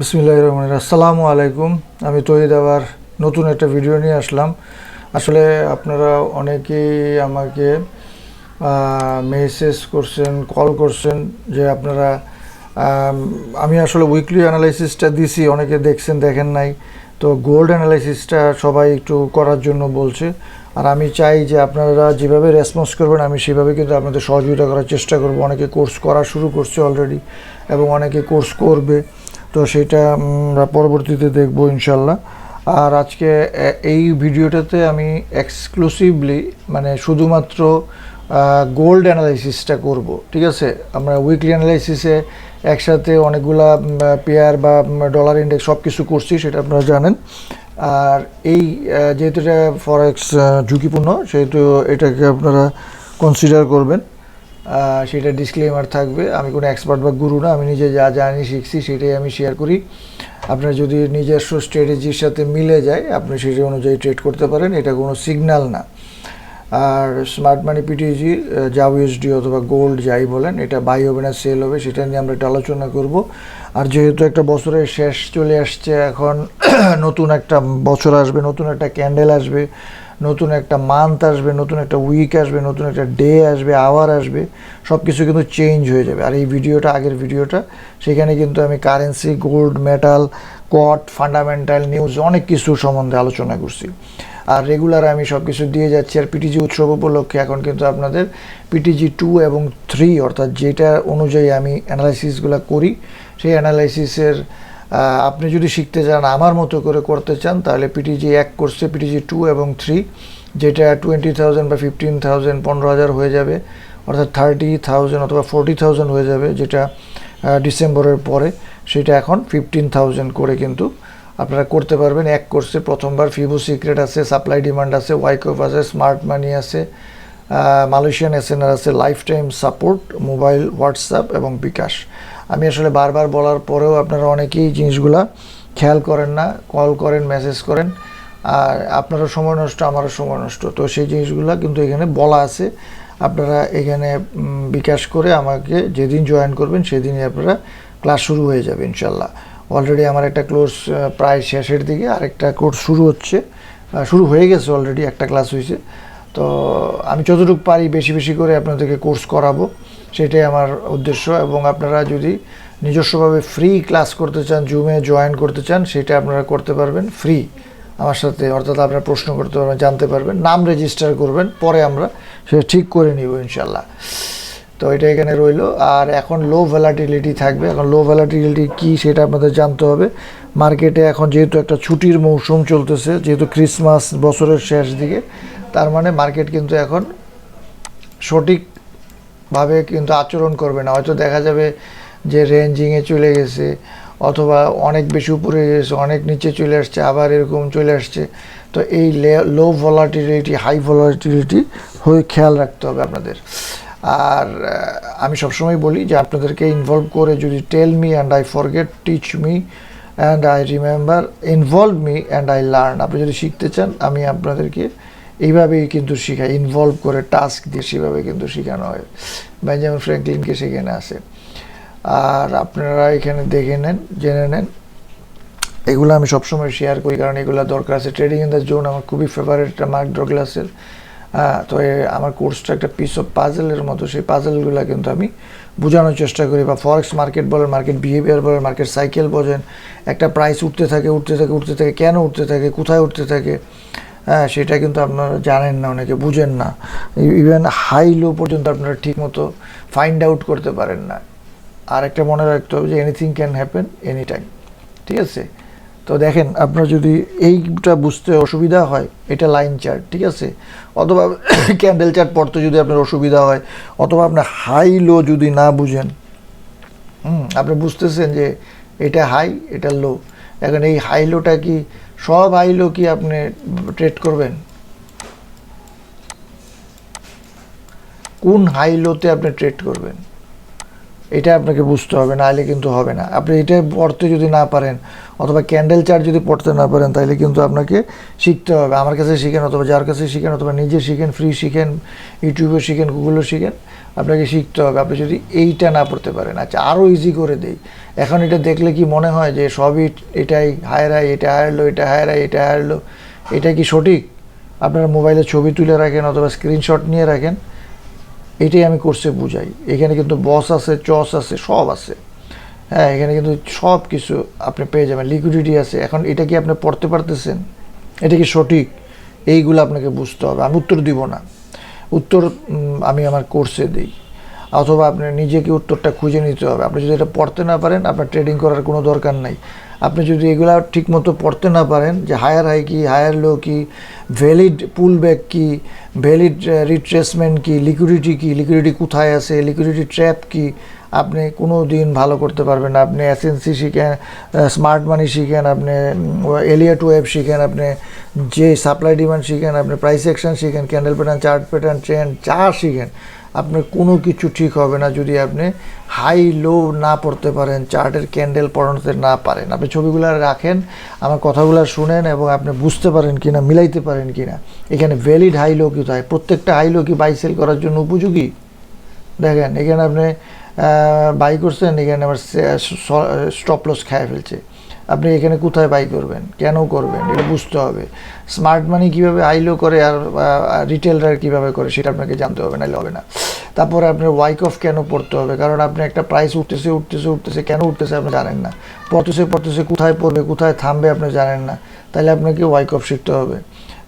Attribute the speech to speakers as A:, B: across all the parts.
A: বিসমিল্লাহ রহমান আসসালামু আলাইকুম। আমি তহিদ আবার নতুন একটা ভিডিও নিয়ে আসলাম। আসলে আপনারা অনেকেই আমাকে মেসেজ করছেন কল করছেন যে আপনারা, আমি আসলে উইকলি অ্যানালাইসিসটা দিছি, অনেকে দেখছেন, দেখেন নাই। তো গোল্ড অ্যানালাইসিসটা সবাই একটু করার জন্য বলছে। আর আমি চাই যে আপনারা যেভাবে রেসপন্স করবেন, আমি সেভাবে কিন্তু আপনাদের সহযোগিতা করার চেষ্টা করব। অনেকে কোর্স করা শুরু করছে অলরেডি এবং অনেকে কোর্স করবে। তো সেটা আমরা পরবর্তীতে দেখব ইনশাল্লাহ। আর আজকে এই ভিডিওটাতে আমি এক্সক্লুসিভলি মানে শুধুমাত্র গোল্ড অ্যানালাইসিসটা করব, ঠিক আছে? আমরা উইকলি অ্যানালাইসিসে একসাথে অনেকগুলা পেয়ার বা ডলার ইন্ডেক্স সব কিছু করছি, সেটা আপনারা জানেন। আর এই যেহেতু এটা ফরেক্স ঝুঁকিপূর্ণ, সেহেতু এটাকে আপনারা কনসিডার করবেন। সেটা ডিসক্লেমার থাকবে। আমি কোনো এক্সপার্ট বা গুরু না, আমি নিজে যা জানি, শিখছি, সেটাই আমি শেয়ার করি। আপনার যদি নিজস্ব স্ট্র্যাটেজির সাথে মিলে যায়, আপনি সেটা অনুযায়ী ট্রেড করতে পারেন, এটা কোনো সিগনাল না। আর স্মার্ট মানি পিটিজি জাউ ইউএসডি অথবা গোল্ড যাই বলেন, এটা বাই হবে না সেল হবে, সেটা নিয়ে আমরা একটা আলোচনা করব। আর যেহেতু একটা বছরের শেষ চলে আসছে, এখন নতুন একটা বছর আসবে, নতুন একটা ক্যান্ডেল আসবে, নতুন একটা মান্থ আসবে, নতুন একটা উইক আসবে, নতুন একটা ডে আসবে আওয়ার আসবে সব কিছু কিন্তু চেঞ্জ হয়ে যাবে। আর এই ভিডিওটা, আগের ভিডিওটা, সেখানে কিন্তু আমি কারেন্সি গোল্ড মেটাল কট ফান্ডামেন্টাল নিউজ অনেক কিছু সম্বন্ধে আলোচনা করছি। আর রেগুলার আমি সব কিছু দিয়ে যাচ্ছি আর পিটিজি উৎসব উপলক্ষে এখন কিন্তু আপনাদের পিটিজি টু এবং থ্রি অর্থাৎ যেটা অনুযায়ী আমি অ্যানালাইসিসগুলো করি, সেই অ্যানালাইসিসের আপনি যদি শিখতে চান আমার মতো করে করতে চান, তাহলে পিটিজি এক কোর্সে পিটিজি টু এবং থ্রি যেটা টোয়েন্টি থাউজেন্ড বা ফিফটিন থাউজেন্ড পনেরো হাজার হয়ে যাবে, অর্থাৎ থার্টি থাউজেন্ড অথবা ফোরটি থাউজেন্ড হয়ে যাবে, যেটা ডিসেম্বরের পরে, সেটা এখন ফিফটিন থাউজেন্ড করে কিন্তু আপনারা করতে পারবেন। এক কোর্সে প্রথমবার ফিবো সিক্রেট আছে সাপ্লাই ডিমান্ড আছে ওয়াইকফ আছে স্মার্ট মানি আছে মালয়েশিয়ান এসএনআর আছে life time support mobile WhatsApp এবং বিকাশ। আমি আসলে বারবার বলার পরেও আপনারা অনেকেই জিনিসগুলা খেয়াল করেন না কল করেন মেসেজ করেন। আর আপনারও সময় নষ্ট, আমারও সময় নষ্ট। তো সেই জিনিসগুলো কিন্তু এখানে বলা আছে। আপনারা এখানে বিকাশ করে আমাকে যেদিন জয়েন করবেন, সেদিনই আপনারা ক্লাস শুরু হয়ে যাবে ইনশাল্লাহ অলরেডি আমার একটা কোর্স প্রায় শেষের দিকে আরেকটা কোর্স শুরু হচ্ছে। শুরু হয়ে গেছে অলরেডি একটা ক্লাস হয়েছে। তো আমি যতটুকু পারি বেশি বেশি করে আপনাদেরকে কোর্স করাবো, সেটাই আমার উদ্দেশ্য। এবং আপনারা যদি নিজস্বভাবে ফ্রি ক্লাস করতে চান জুমে জয়েন করতে চান, সেটা আপনারা করতে পারবেন ফ্রি আমার সাথে অর্থাৎ আপনারা প্রশ্ন করতে পারবেন, জানতে পারবেন, নাম রেজিস্টার করবেন, পরে আমরা সেটা ঠিক করে নিব ইনশাল্লাহ। তো এটা এখানে রইল। আর এখন লো ভ্যালাটিলিটি থাকবে। এখন লো ভ্যালাটিলিটি কি সেটা আপনাদের জানতে হবে। মার্কেটে এখন যেহেতু একটা ছুটির মৌসুম চলতেছে, যেহেতু ক্রিসমাস বছরের শেষ দিকে, তার মানে মার্কেট কিন্তু এখন সঠিকভাবে কিন্তু আচরণ করবে না। হয়তো দেখা যাবে যে রেঞ্জিংয়ে চলে গেছে, অথবা অনেক বেশি উপরে গেছে, অনেক নিচে চলে আসছে, আবার এরকম চলে আসছে। তো এই লো ভলাটিলিটি হাই ভলাটিলিটি হয়ে খেয়াল রাখতে হবে আপনাদের। আর আমি সবসময় বলি যে আপনাদেরকে ইনভলভ করে যদি tell me and I forget teach me and I remember involve me and I learn আপনি যদি শিখতে চান, আমি আপনাদেরকে এইভাবেই কিন্তু শেখাই। ইনভলভ করে টাস্ক দিয়ে সেভাবে কিন্তু শেখানো হয়। বেঞ্জামিন ফ্র্যাঙ্কলিনকে সেখানে আসে। আর আপনারা এখানে দেখে নেন, জেনে নেন। এগুলো আমি সবসময় শেয়ার করি, কারণ এগুলো দরকার আছে। ট্রেডিং ইন দ্য জোন আমার খুবই ফেভারিট মার্ক ডগলাসের তো আমার কোর্সটা একটা পিস অফ পাজেলের মতো, সেই পাজেলগুলো কিন্তু আমি বোঝানোর চেষ্টা করি বা ফরেক্স মার্কেট বলেন মার্কেট বিহেভিয়ার বলেন মার্কেট সাইকেল বোঝেন একটা প্রাইস উঠতে থাকে উঠতে থাকে উঠতে থাকে, কেন উঠতে থাকে, কোথায় উঠতে থাকে হ্যাঁ সেটা কিন্তু আপনারা জানেন না, অনেকে বুঝেন না। ইভেন হাই লো পর্যন্ত আপনারা ঠিকমতো ফাইন্ড আউট করতে পারেন না। আর একটা মনে রাখতে হবে যে anything can happen any time ঠিক আছে? তো দেখেন, আপনার যদি এইটা বুঝতে অসুবিধা হয়, এটা লাইন চার্ট ঠিক আছে? অথবা ক্যান্ডেল চার্ট পড়তে যদি আপনার অসুবিধা হয়, অথবা আপনার হাই লো যদি না বুঝেন, হুম, আপনি বুঝতেছেন যে এটা হাই এটা লো এখন এই হাই লোটা কি, সব হাই লো কি আপনি ট্রেড করবেন? কোন হাই লোতে আপনি ট্রেড করবেন? এটা আপনাকে বুঝতে হবে না নাহলে কিন্তু হবে না। আপনি এটা পড়তে যদি না পারেন অথবা ক্যান্ডেল চার্ট যদি পড়তে না পারেন, তাহলে কিন্তু আপনাকে শিখতে হবে। আমার কাছে শিখেন অথবা যার কাছে শিখেন অথবা নিজে শিখেন ফ্রি শিখেন ইউটিউবে শিখেন গুগলে শিখেন, আপনাকে শিখতে হবে। আপনি যদি এইটা না পড়তে পারেন আচ্ছা আরও ইজি করে দেই। এখন এটা দেখলে কি মনে হয় যে সবই এটাই হায়ার হাই এটা হায়ার লো এটা হায়ার হাই এটা হায়ার লো এটা কি সঠিক? আপনারা মোবাইলে ছবি তুলে রাখেন অথবা স্ক্রিনশট নিয়ে রাখেন, এটাই আমি কোর্সে বুঝাই। এখানে কিন্তু বস আছে, চস আছে, সব আছে। হ্যাঁ এখানে কিন্তু সব কিছু আপনি পেয়ে যাবেন। লিকুইডিটি আছে। এখন এটা কি আপনি পড়তে পারতেছেন? এটা কি সঠিক? এইগুলো আপনাকে বুঝতে হবে। আমি উত্তর দিব না। উত্তর আমি আমার কোর্সে দিই। অথবা আপনি নিজেকে উত্তরটা খুঁজে নিতে হবে। আপনি যদি এটা পড়তে না পারেন, আপনার ট্রেডিং করার কোনো দরকার নাই। আপনি যদি এগুলা ঠিকমতো পড়তে না পারেন, যে হায়ার হাই কি হায়ার লো কি ভ্যালিড পুল ব্যাক কি ভ্যালিড রিট্রেসমেন্ট কি লিকুইডিটি কি লিকুইডিটি কোথায় আছে লিকুইডিটি ট্র্যাপ কি আপনি কোনো দিন ভালো করতে পারবেন না। আপনি এসএনসি শিখেন স্মার্ট মানি শিখেন, আপনি এলিয়াট ওয়েব শিখেন, আপনি যে সাপ্লাই ডিমান্ড শিখেন, আপনি প্রাইস অ্যাকশন শিখেন candle pattern chart pattern trend যা শিখেন, আপনার কোনো কিছু ঠিক হবে না যদি আপনি হাই লো না পড়তে পারেন, চার্টের ক্যান্ডেল পড়ানোতে না পারেন। আপনি ছবিগুলো রাখেন, আমার কথাগুলো শুনেন এবং আপনি বুঝতে পারেন কি না মিলাইতে পারেন কি না এখানে ভ্যালিড হাই লো কোথায় প্রত্যেকটা হাই লো কি বাই সেল করার জন্য উপযোগী? দেখেন, এখানে আপনি বাই করছেন, এখানে আবার স্টপ লস খেয়ে ফেলছে। আপনি এখানে কোথায় বাই করবেন? কেন করবেন? এটা বুঝতে হবে। স্মার্ট মানি কীভাবে আইলো করে আর রিটেলরা কীভাবে করে, সেটা আপনাকে জানতে হবে, নাহলে হবে না। তারপরে আপনার ওয়াইক অফ কেন পড়তে হবে? কারণ আপনি একটা প্রাইস উঠতেছে উঠতেছে উঠতেছে, কেন উঠতেছে আপনি জানেন না। পড়তেছে পড়তেছে, কোথায় পড়বে, কোথায় থামবে আপনি জানেন না। তাহলে আপনাকে ওয়াইক অফ শিখতে হবে।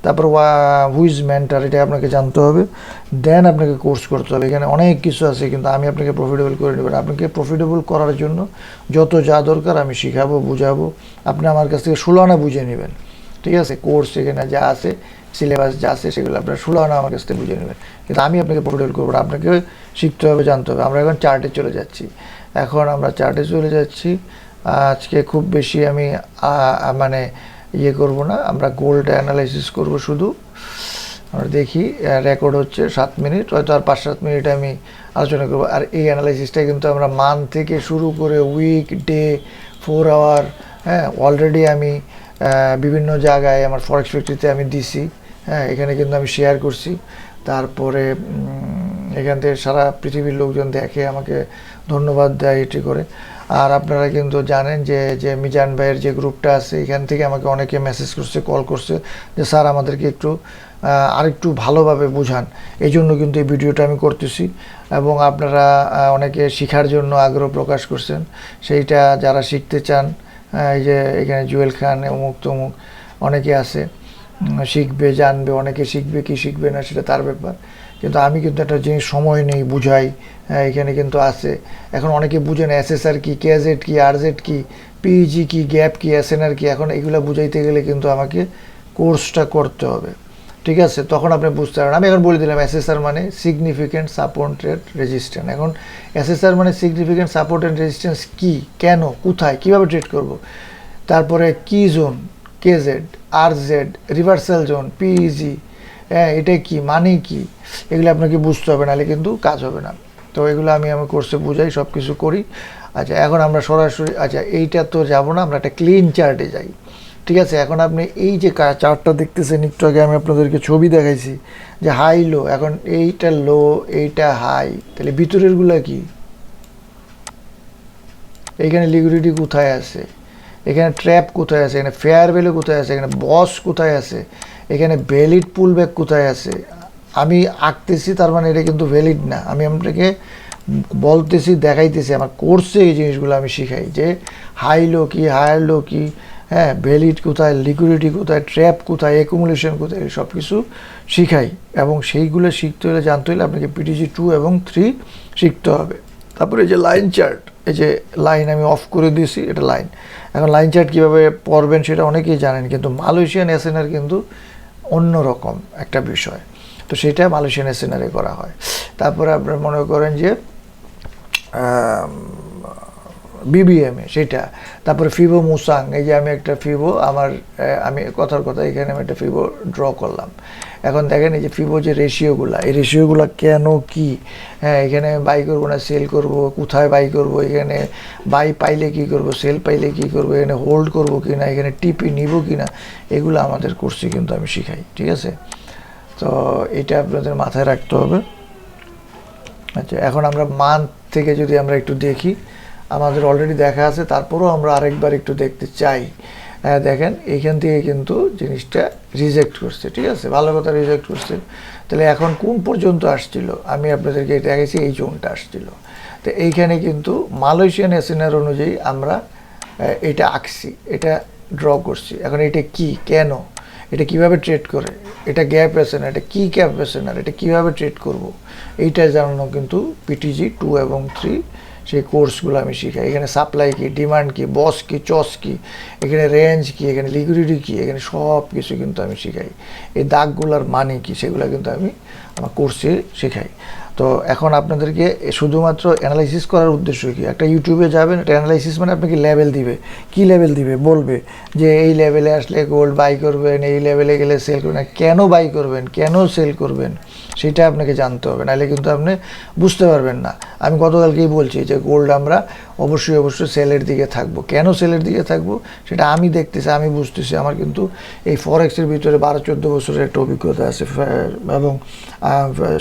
A: তারপর ওয়া হুইজ মেন্টার এটা আপনাকে জানতে হবে। দেন আপনাকে কোর্স করতে হবে। এখানে অনেক কিছু আছে, কিন্তু আমি আপনাকে প্রফিটেবল করে নেবেন আপনাকে প্রফিটেবল করার জন্য যত যা দরকার আমি শিখাবো, বুঝাবো। আপনি আমার কাছ থেকে ষোলো আনা বুঝে নেবেন। ঠিক আছে? কোর্স এখানে যা আছে সিলেবাস যা আছে, সেগুলো আপনার ষোলো আনা আমার কাছ থেকে বুঝে নেবেন। কিন্তু আমি আপনাকে প্রফিটেবল করব আপনাকে শিখতে হবে, জানতে হবে। আমরা এখন চার্টে চলে যাচ্ছি। এখন আমরা চার্টে চলে যাচ্ছি। আজকে খুব বেশি আমি মানে ইয়ে করব না, আমরা গোল্ড অ্যানালাইসিস করব শুধু। আমরা দেখি রেকর্ড হচ্ছে সাত মিনিট, হয়তো আর পাঁচ সাত মিনিট আমি আলোচনা করব। আর এই অ্যানালাইসিসটা কিন্তু আমরা মান থেকে শুরু করে উইক ডে ফোর আওয়ার হ্যাঁ অলরেডি আমি বিভিন্ন জায়গায় আমার ফরেক্স ফ্যাক্টরিতে আমি দিছি হ্যাঁ এখানে কিন্তু আমি শেয়ার করছি। তারপরে এখান থেকে সারা পৃথিবীর লোকজন দেখে আমাকে ধন্যবাদ দেয় এটি করে। আর আপনারা কিন্তু জানেন যে যে মিজান ভাইয়ের যে গ্রুপটা আছে, এখান থেকে আমাকে অনেকে মেসেজ করছে কল করছে যে, স্যার, আমাদেরকে একটু আরেকটু ভালোভাবে বোঝান। এই জন্য কিন্তু এই ভিডিওটা আমি করতেছি এবং আপনারা অনেকে শেখার জন্য আগ্রহ প্রকাশ করছেন। সেইটা যারা শিখতে চান এই যে এখানে জুয়েল খান, অমুক তমুক, অনেকে আছে শিখবে, জানবে, অনেকে শিখবে, কি শিখবে না, সেটা তার ব্যাপার। কিন্তু আমি কিন্তু একটা জিনিস সময় নেই বুঝাই। হ্যাঁ, এখানে কিন্তু আছে। এখন অনেকে বুঝে না এসএসআর কি কেজেড কি আরজেড কি পিজি কি গ্যাপ কি এসএনআর কি এখন এগুলো বুঝাইতে গেলে কিন্তু আমাকে কোর্সটা করতে হবে। ঠিক আছে? তখন আপনি বুঝতে পারবেন। আমি এখন বলে দিলাম এসএসআর মানে সিগনিফিকেন্ট সাপোর্টেড রেজিস্ট্যান্ট এখন এসএসআর মানে সিগনিফিকেন্ট সাপোর্টেড রেজিস্ট্যান্স কি কেন কোথায় কীভাবে ট্রেড করব? তারপরে কি জোন কেজেড আর জেড রিভার্সাল জোন পিইজি হ্যাঁ এটা কি? মানে কি? এগুলো আপনাকে বুঝতে হবে, নাহলে কিন্তু কাজ হবে না। তো এগুলো আমি আমার কোর্সে বুঝাই সব কিছু করি। আচ্ছা এখন আমরা সরাসরি আচ্ছা এইটা তো যাব না, আমরা একটা ক্লিন চার্টে যাই। ঠিক আছে, এখন আপনি এই যে চার্টটা দেখতেছেন, একটু আগে আমি আপনাদেরকে ছবি দেখাইছি, যে হাই লো এখন এইটা লো এইটা হাই তাহলে ভিতরেরগুলো কি? এইখানে লিকুইডিটি কোথায় আছে? এখানে ট্র্যাপ কোথায় আছে? এখানে ফেয়ার ভ্যালু কোথায় আছে? এখানে বস কোথায় আছে? এখানে ভ্যালিড পুল ব্যাক কোথায় আছে? আমি আঁকতেছি, তার মানে এটা কিন্তু ভ্যালিড না। আমি আপনাকে বলতেছি, দেখাইতেছি, আমার কোর্সে এই জিনিসগুলো আমি শিখাই যে হাই লো কি হায়ার লো কি হ্যাঁ ভ্যালিড কোথায় লিকুইডিটি কোথায় ট্র্যাপ কোথায় অ্যাকুমুলেশন কোথায় সব কিছু শিখাই এবং সেইগুলো শিখতে হলে, জানতে হলে আপনাকে পিটিজি টু এবং থ্রি শিখতে হবে। তারপরে যে লাইন চার্ট এই যে লাইন আমি অফ করে দিয়েছি, এটা লাইন এখন লাইন চার্ট কীভাবে পড়বেন সেটা অনেকেই জানেন, কিন্তু মালয়েশিয়ান এসএনআর কিন্তু অন্যরকম একটা বিষয়। তো সেটা মালয়েশিয়ান সিনারে করা হয়। তারপরে আপনার মনে করেন যে বিবিএমে সেটা। তারপরে ফিবো মুসাং এই যে আমি একটা ফিবো আমার আমি কথার কথা, এখানে আমি একটা ফিবো ড্র করলাম। এখন দেখেন এই যে ফিবো যে রেশিওগুলো এই রেশিওগুলো কেন কি? হ্যাঁ এখানে বাই করব না সেল করব, কোথায় বাই করব, এখানে বাই পাইলে কি করব সেল পাইলে কি করব, এখানে হোল্ড করব কি না এখানে টিপি নিব কি না এগুলো আমাদের কোর্সে কিন্তু আমি শিখাই, ঠিক আছে? তো এটা আপনাদের মাথায় রাখতে হবে। আচ্ছা এখন আমরা মান্থ থেকে যদি আমরা একটু দেখি আমাদের অলরেডি দেখা আছে তারপরেও আমরা আরেকবার একটু দেখতে চাই। হ্যাঁ, দেখেন এইখান থেকে কিন্তু জিনিসটা রিজেক্ট করছে ঠিক আছে? ভালো কথা রিজেক্ট করছে। তাহলে এখন কোন পর্যন্ত আসছিল? আমি আপনাদেরকে এটা দেখেছি এই জোনটা আসছিল। তো এইখানে কিন্তু মালয়েশিয়ান এসিনার অনুযায়ী আমরা এটা আঁকছি এটা ড্র করছি। এখন এটা কি কেন? এটা কীভাবে ট্রেড করে? এটা গ্যাপ না এটা কী গ্যাপ না এটা কীভাবে ট্রেড করব? এইটা জানানো কিন্তু পিটিজি টু এবং থ্রি সেই কোর্সগুলো আমি শিখাই। এখানে সাপ্লাই কি ডিমান্ড কি বস কি চস কি, এখানে রেঞ্জ কী, এখানে লিকুইডিটি কি, এখানে সব কিছু কিন্তু আমি শিখাই। এই দাগগুলোর মানে কী, সেগুলো কিন্তু আমি আমার কোর্সে শেখাই। তো এখন আপনাদেরকে শুধুমাত্র অ্যানালাইসিস করার উদ্দেশ্য কি? একটা ইউটিউবে যাবেন, একটা অ্যানালাইসিস মানে আপনাকে লেভেল দিবে। কি লেভেল দিবে? বলবে যে এই লেভেলে আসলে গোল্ড বাই করবেন, এই লেভেলে গেলে সেল করবেন। কেন বাই করবেন? কেন সেল করবেন? সেটা আপনাকে জানতে হবে, নাহলে কিন্তু আপনি বুঝতে পারবেন না। আমি গতকালকেই বলছি যে গোল্ড আমরা অবশ্যই অবশ্যই সেলের দিকে থাকব। কেন সেলের দিকে থাকব? সেটা আমি দেখতেছি, আমি বুঝতেছি। আমার কিন্তু এই ফরেক্সের ভিতরে বারো, চোদ্দ বছরের একটা অভিজ্ঞতা আছে এবং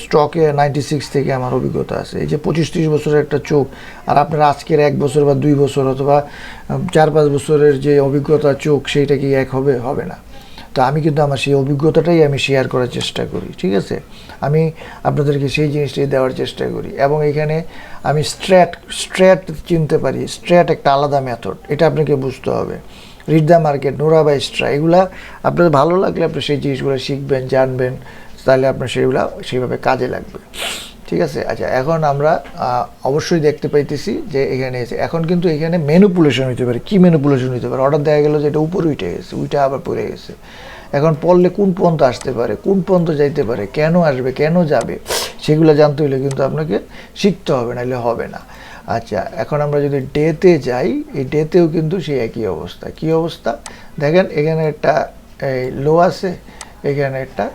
A: স্টকে নাইনটি সিক্স থেকে আমার অভিজ্ঞতা আছে। এই যে পঁচিশ, ত্রিশ বছরের একটা চোখ, আর আপনার আজকের এক বছর বা দুই বছর অথবা চার, পাঁচ বছরের যে অভিজ্ঞতা চোখ, সেইটা কি এক হবে? হবে না। তো আমি কিন্তু আমার সেই অভিজ্ঞতাটাই আমি শেয়ার করার চেষ্টা করি, ঠিক আছে? আমি আপনাদেরকে সেই জিনিসটাই দেওয়ার চেষ্টা করি। এবং এখানে আমি স্ট্র্যাট স্ট্র্যাট চিনতে পারি স্ট্র্যাট একটা আলাদা মেথড এটা আপনাকে বুঝতে হবে। রিড দ্য মার্কেট নোরা বা স্ট্রা, এগুলা আপনাদের ভালো লাগলে আপনি সেই জিনিসগুলো শিখবেন, জানবেন, তাহলে আপনার সেগুলো সেইভাবে কাজে লাগবে। ঠিক আছে? আচ্ছা এখন আমরা অবশ্যই দেখতে পাইতেছি যে এখানে এসে, এখন কিন্তু এখানে ম্যানুপুলেশন হইতে পারে। কি ম্যানুপুলেশন হইতে পারে? অর্ডার দেওয়া গেল যে এটা উপরে উঠে গেছে উইটা আবার পড়ে গেছে। এখন পড়লে কোন পর্যন্ত আসতে পারে? কোন পর্যন্ত যাইতে পারে? কেন আসবে? কেন যাবে? সেগুলো জানতে হলে কিন্তু আপনাকে শিখতে হবে নাহলে হবে না। আচ্ছা এখন আমরা যদি ডেতে যাই, এই ডেতেও কিন্তু সেই একই অবস্থা। কি অবস্থা? দেখেন, এখানে একটা, এই লো আছে, এখানে একটা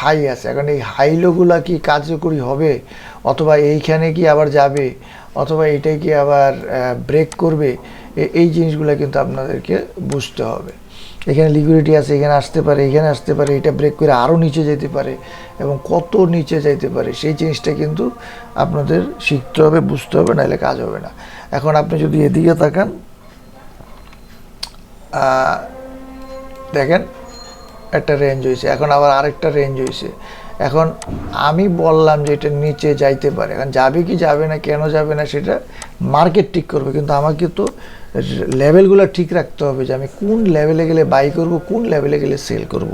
A: হাই আছে। এখন এই হাই লোগুলা কি কার্যকরী হবে? অথবা এইখানে কি আবার যাবে? অথবা এটাই কি আবার ব্রেক করবে? এই জিনিসগুলো কিন্তু আপনাদেরকে বুঝতে হবে। এখানে লিকুইডিটি আছে, এখানে আসতে পারে, এখানে আসতে পারে, এটা ব্রেক করে আরও নিচে যেতে পারে এবং কত নিচে যেতে পারে, সেই জিনিসটা কিন্তু আপনাদের শিখতে হবে, বুঝতে হবে, নাহলে কাজ হবে না। এখন আপনি যদি এদিকে তাকান দেখেন একটা রেঞ্জ হয়েছে এখন আবার আরেকটা রেঞ্জ হয়েছে এখন আমি বললাম যে এটা নিচে যাইতে পারে, এখন যাবে কি যাবে না, কেন যাবে না সেটা মার্কেট ঠিক করবে, কিন্তু আমাকে তো লেভেলগুলো ঠিক রাখতে হবে যে আমি কোন লেভেলে গেলে বাই করব, কোন লেভেলে গেলে সেল করব,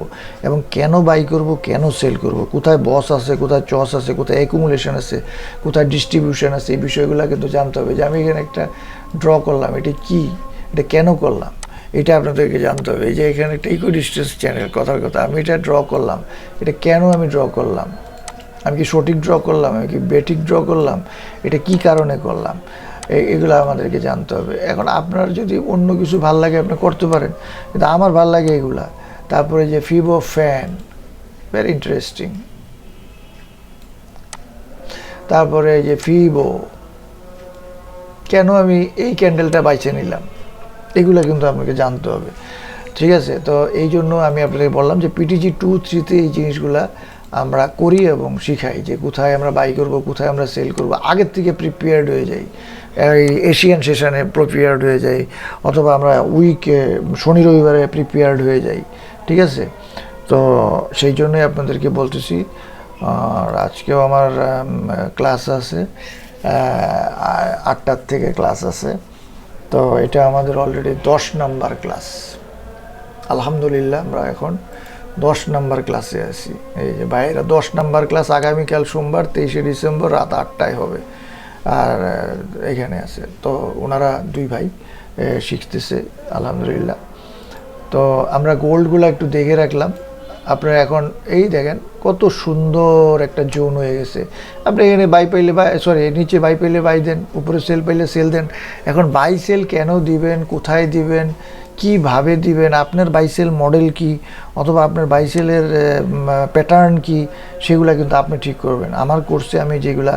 A: এবং কেন বাই করব, কেন সেল করব, কোথায় বস আছে, কোথায় চস আছে, কোথায় অ্যাকুমুলেশন আছে, কোথায় ডিস্ট্রিবিউশন আছে, এই বিষয়গুলো কিন্তু জানতে হবে যে আমি এখানে একটা ড্র করলাম, এটা কি, এটা কেন করলাম? এটা আপনাদেরকে জানতে হবে। এই যে এখানে একটা ইকো ডিস্টেন্স চ্যানেল কথার কথা। আমি এটা ড্র করলাম। এটা কেন আমি ড্র করলাম? আমি কি সঠিক ড্র করলাম? আমি কি বেঠিক ড্র করলাম? এটা কি কারণে করলাম? এগুলো আমাদেরকে জানতে হবে। এখন আপনার যদি অন্য কিছু ভালো লাগে, আপনি করতে পারেন। কিন্তু আমার ভালো লাগে এগুলা। তারপরে যে ফিবো ফ্যান ভেরি ইন্টারেস্টিং তারপরে যে ফিবো কেন আমি এই ক্যান্ডেলটা বাইছে নিলাম? এগুলো কিন্তু আপনাকে জানতে হবে। ঠিক আছে? তো এই জন্য আমি আপনাকে বললাম যে পিটিজি টু থ্রিতে এই জিনিসগুলা আমরা করি এবং শিখাই যে কোথায় আমরা বাই করব, কোথায় আমরা সেল করব। আগের থেকে প্রিপেয়ার্ড হয়ে যাই। এই এশিয়ান সেশনে প্রিপেয়ার্ড হয়ে যাই অথবা আমরা উইকে শনি রবিবারে প্রিপেয়ার্ড হয়ে যাই। ঠিক আছে? তো সেই জন্যই আপনাদেরকে বলতেছি, আর আজকেও আমার ক্লাস আছে আটটার থেকে ক্লাস আছে। তো এটা আমাদের অলরেডি দশ নাম্বার ক্লাস আলহামদুলিল্লাহ, আমরা এখন দশ নাম্বার ক্লাসে আছি। এই যে বাইরে দশ নাম্বার ক্লাস আগামীকাল সোমবার, তেইশে ডিসেম্বর রাত আটটায় হবে। আর এখানে আছে। তো ওনারা দুই ভাই শিখতেছে, আলহামদুলিল্লাহ। তো আমরা গোল্ডগুলো একটু দেখে রাখলাম। আপনার এখন, এই দেখেন, কত সুন্দর একটা জোন হয়ে গেছে। আপনি এখানে বাই পাইলে বাই সরি নিচে বাই পাইলে বাই দেন, উপরে সেল পাইলে সেল দেন। এখন বাই সেল কেন দিবেন, কোথায় দিবেন? কীভাবে দিবেন? আপনার বাইসেল মডেল কি? অথবা আপনার বাইসেলের প্যাটার্ন কি? সেগুলো কিন্তু আপনি ঠিক করবেন। আমার কোর্সে আমি যেগুলা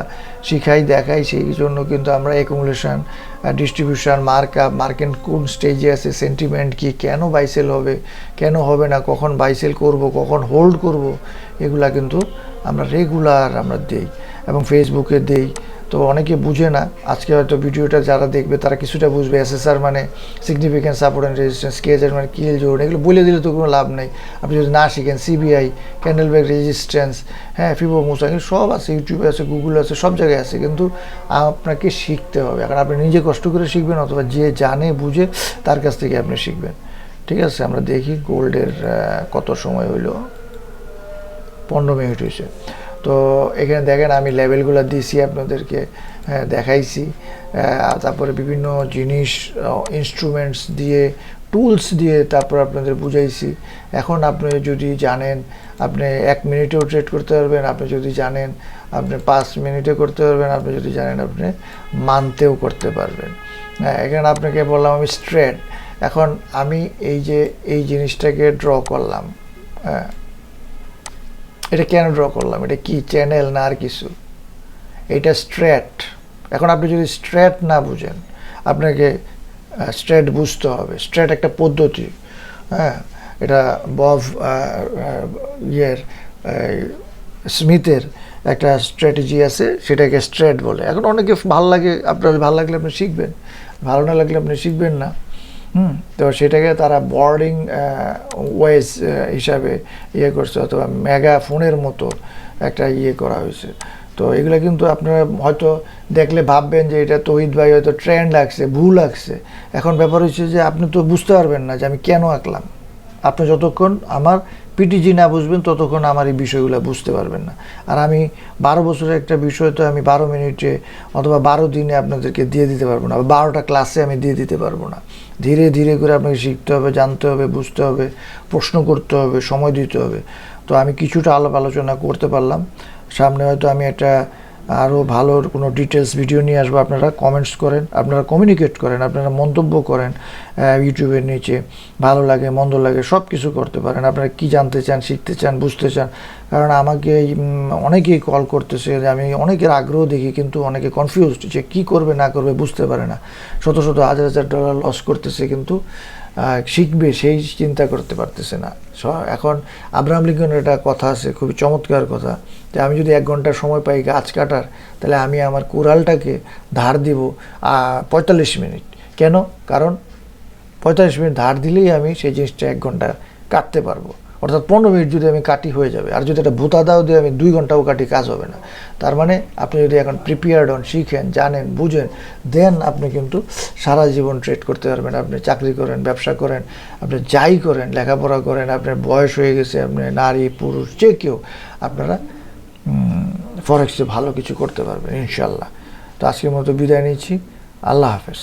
A: শিখাই, দেখাই, সেই জন্য কিন্তু আমরা accumulation distribution mark up market কোন স্টেজে আছে সেন্টিমেন্ট কি, কেন বাইসেল হবে, কেন হবে না, কখন বাইসেল করব, কখন হোল্ড করব, এগুলা কিন্তু আমরা রেগুলার আমরা দেই এবং ফেসবুকে দেই। তো অনেকে বুঝে না। আজকে হয়তো ভিডিওটা যারা দেখবে, তারা কিছুটা বুঝবে। এসএসআর মানে সিগনিফিকেন্ট সাপোর্ট অ্যান্ড রেজিস্ট্যান্স কেজার মানে কিল জোন এগুলো বলে দিলে তো কোনো লাভ নেই। আপনি যদি না শিখেন সিবিআই ক্যান্ডেল ব্যাগ রেজিস্ট্যান্স হ্যাঁ ফিবো মুসা এগুলো সব আছে ইউটিউবে আছে গুগল আছে, সব জায়গায় আছে। কিন্তু আপনাকে শিখতে হবে। এখন আপনি নিজে কষ্ট করে শিখবেন অথবা যে জানে, বুঝে, তার কাছ থেকে আপনি শিখবেন। ঠিক আছে? আমরা দেখি গোল্ডের কত সময় হইল? পনেরো মিনিট হয়েছে তো এখানে দেখেন আমি লেভেলগুলো দিয়েছি আপনাদেরকে দেখাইছি। তারপরে বিভিন্ন জিনিস ইনস্ট্রুমেন্টস দিয়ে টুলস দিয়ে তারপর আপনাদের বুঝাইছি। এখন আপনি যদি জানেন, আপনি এক মিনিটেও ট্রেড করতে পারবেন, আপনি যদি জানেন, আপনি পাঁচ মিনিটে করতে পারবেন, আপনি যদি জানেন, আপনি মানতেও করতে পারবেন। হ্যাঁ এখানে আপনাকে বললাম আমি স্ট্রেট এখন আমি এই যে, এই জিনিসটাকে ড্র করলাম। হ্যাঁ এটা কেন ড্র করলাম? এটা কি চ্যানেল না আর কিছু? এটা স্ট্রেট এখন আপনি যদি স্ট্রেট না বুঝেন, আপনাকে স্ট্রেট বুঝতে হবে। স্ট্রেট একটা পদ্ধতি হ্যাঁ? এটা বব ইয়ের স্মিথের একটা স্ট্র্যাটেজি আছে, সেটাকে স্ট্রেট বলে। এখন অনেকে ভালো লাগে, আপনার ভালো লাগলে আপনি শিখবেন। ভালো না লাগলে আপনি শিখবেন না। হুম। তো সেটাকে তারা বোর্ডিং ওয়েজ হিসাবে ইয়ে করছে অথবা মেগা ফোনের মতো একটা ইয়ে করা হয়েছে। তো এগুলো কিন্তু আপনারা হয়তো দেখলে ভাববেন যে এটা তহিদ ভাই, হয়তো ট্রেন্ড আঁকছে ভুল আঁকছে এখন ব্যাপার হচ্ছে যে আপনি তো বুঝতে পারবেন না যে আমি কেন আঁকলাম। আপনি যতক্ষণ আমার পিটিজি না বুঝবেন, ততক্ষণ আমার এই বিষয়গুলো বুঝতে পারবেন না। আর আমি বারো বছরের একটা বিষয় তো আমি বারো মিনিটে অথবা বারো দিনে আপনাদেরকে দিয়ে দিতে পারব না বারোটা ক্লাসে আমি দিয়ে দিতে পারব না। ধীরে ধীরে করে আপনাকে শিখতে হবে, জানতে হবে, বুঝতে হবে, প্রশ্ন করতে হবে, সময় দিতে হবে। তো আমি কিছুটা আলাপ আলোচনা করতে পারলাম। সামনে হয়তো আমি একটা আরও ভালো কোনো ডিটেলস ভিডিও নিয়ে আসব। আপনারা কমেন্টস করেন, আপনারা কমিউনিকেট করেন, আপনারা মন্তব্য করেন ইউটিউবের নিচে। ভালো লাগে, মন্দ লাগে সব কিছু করতে পারেন। আপনারা কি জানতে চান, শিখতে চান, বুঝতে চান, কারণ আমাকে অনেকেই কল করতেছে যে আমি অনেকের আগ্রহ দেখি, কিন্তু অনেকে কনফিউজড যে কী করবে, না করবে বুঝতে পারে না। শত শত হাজার হাজার ডলার লস করতেছে কিন্তু শিখবে, সেই চিন্তা করতে পারতেছে না। এখন আব্রাহাম লিঙ্কনের একটা কথা আছে, খুবই চমৎকার কথা, যে আমি যদি এক ঘণ্টা সময় পাই গাছ কাটার, তাহলে আমি আমার কুড়ালটাকে ধার দিব পঁয়তাল্লিশ মিনিট। কেন? কারণ পঁয়তাল্লিশ মিনিট ধার দিলেই আমি সেই জিনিসটা এক ঘণ্টা কাটতে পারব। অর্থাৎ পনেরো মিনিট যদি আমি কাটি হয়ে যাবে, আর যদি একটা ভূতা দাও দিয়ে আমি দুই ঘন্টাও কাটি কাজ হবে না। তার মানে আপনি যদি এখন প্রিপেয়ার্ড হন, শিখেন, জানেন, বুঝেন দেন আপনি কিন্তু সারা জীবন ট্রেড করতে পারবেন। আপনি চাকরি করেন, ব্যবসা করেন, আপনি যাই করেন, লেখাপড়া করেন, আপনার বয়স হয়ে গেছে, আপনি নারী, পুরুষ, যে কেউ, আপনারা ফরেক্সে ভালো কিছু করতে পারবেন ইনশাল্লাহ তো আজকের মতো বিদায় নিচ্ছি। আল্লাহ হাফেজ।